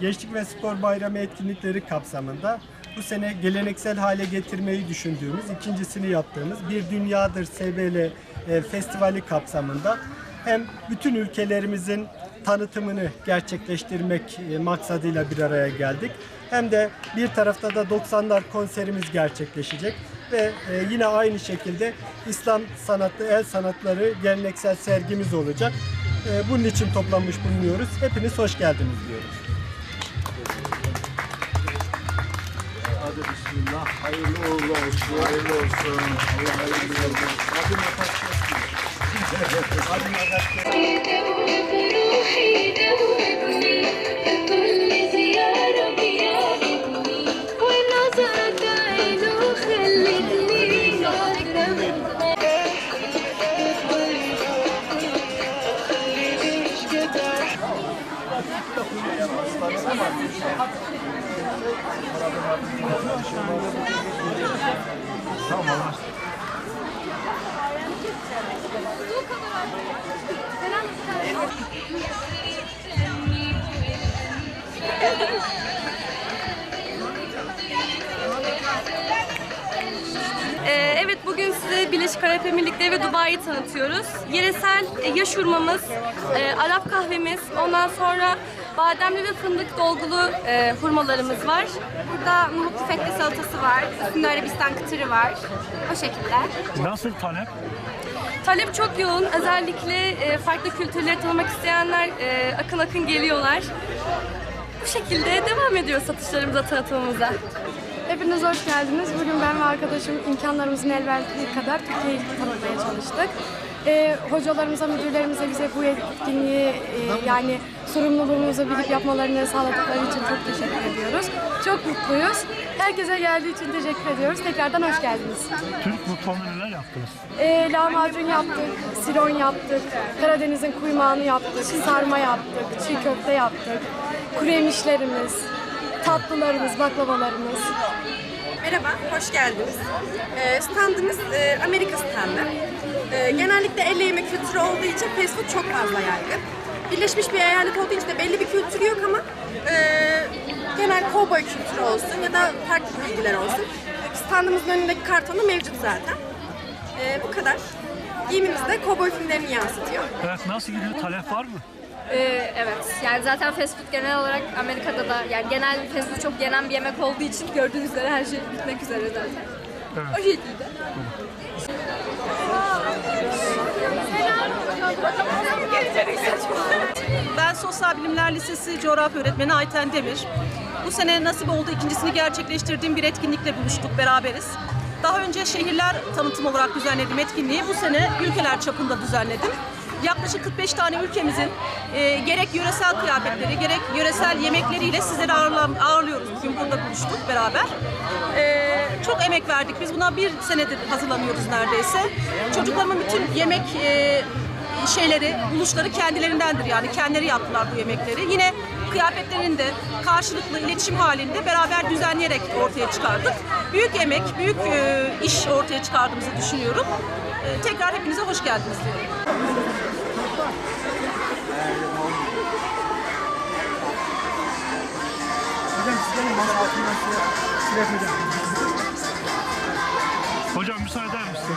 Gençlik ve Spor Bayramı etkinlikleri kapsamında bu sene geleneksel hale getirmeyi düşündüğümüz, ikincisini yaptığımız Bir Dünyadır SBL e, Festivali kapsamında hem bütün ülkelerimizin tanıtımını gerçekleştirmek e, maksadıyla bir araya geldik. Hem de bir tarafta da 90'lar konserimiz gerçekleşecek ve e, yine aynı şekilde İslam sanatı, el sanatları geleneksel sergimiz olacak. Bunun için toplanmış bulunuyoruz. Hepiniz hoş geldiniz diyoruz. Bismillah. Hayırlı uğurlu olsun. Hayırlı olsun. Allah hayırlı olsun. Kadın atak. Kadın atak. Ee, evet bugün size Birleşik Arap Emirlikleri ve Dubai'yi tanıtıyoruz. Yeresel e, yaş e, Arap kahvemiz, ondan sonra bademli ve fındık dolgulu e, hurmalarımız var. Burada nohut tüfekli salatası var. Üstünde Arabistan kıtırı var. O şekilde. Nasıl talep? Talep çok yoğun. Özellikle e, farklı kültürleri tanımak isteyenler e, akın akın geliyorlar. Bu şekilde devam ediyor satışlarımıza, tanıtımımıza. Hepiniz hoş geldiniz. Bugün ben ve arkadaşım imkanlarımızın el verdiği kadar Türkiye'yi tanıtmaya çalıştık. Ee, hocalarımıza, müdürlerimize bize bu etkinliği e, yani sorumluluğumuzu bilip yapmalarını sağladıkları için çok teşekkür ediyoruz. Çok mutluyuz. Herkese geldiği için teşekkür ediyoruz. Tekrardan hoş geldiniz. Türk mutfağında neler yaptınız? Ee, lahmacun yaptık, siron yaptık, Karadeniz'in kuymağını yaptık, sarma yaptık, çiğ köfte yaptık, kuru yemişlerimiz, tatlılarımız, baklavalarımız. Merhaba, hoş geldiniz. Ee, standımız e, Amerika standı. Ee, genellikle elle yemek kültürü olduğu için fast food çok fazla yaygın. Birleşmiş bir eyalet olduğu için de belli bir kültürü yok ama e, genel kovboy kültürü olsun ya da farklı bilgiler olsun. Standımızın önündeki kartonu mevcut zaten. Ee, bu kadar. Giyimimiz de kovboy filmlerini yansıtıyor. Evet nasıl gidiyor? Talep var mı? Ee, evet. Yani zaten fast food genel olarak Amerika'da da yani genel fast food çok yenen bir yemek olduğu için gördüğünüz üzere her şey bitmek üzere zaten. O şekilde. Ben Sosyal Bilimler Lisesi coğrafya öğretmeni Ayten Demir. Bu sene nasip oldu ikincisini gerçekleştirdiğim bir etkinlikle buluştuk, beraberiz. Daha önce şehirler tanıtım olarak düzenlediğim etkinliği bu sene ülkeler çapında düzenledim. Yaklaşık 45 tane ülkemizin e, gerek yöresel kıyafetleri, gerek yöresel yemekleriyle sizleri ağırlıyoruz. Bugün burada buluştuk beraber. E, çok emek verdik. Biz buna bir senedir hazırlanıyoruz neredeyse. Çocuklarımın bütün yemek e, şeyleri, buluşları kendilerindendir yani kendileri yaptılar bu yemekleri. Yine kıyafetlerini de karşılıklı iletişim halinde beraber düzenleyerek ortaya çıkardık. Büyük emek, büyük e, iş ortaya çıkardığımızı düşünüyorum. E, tekrar hepinize hoş geldiniz diyorum. Hocam müsaade eder misin?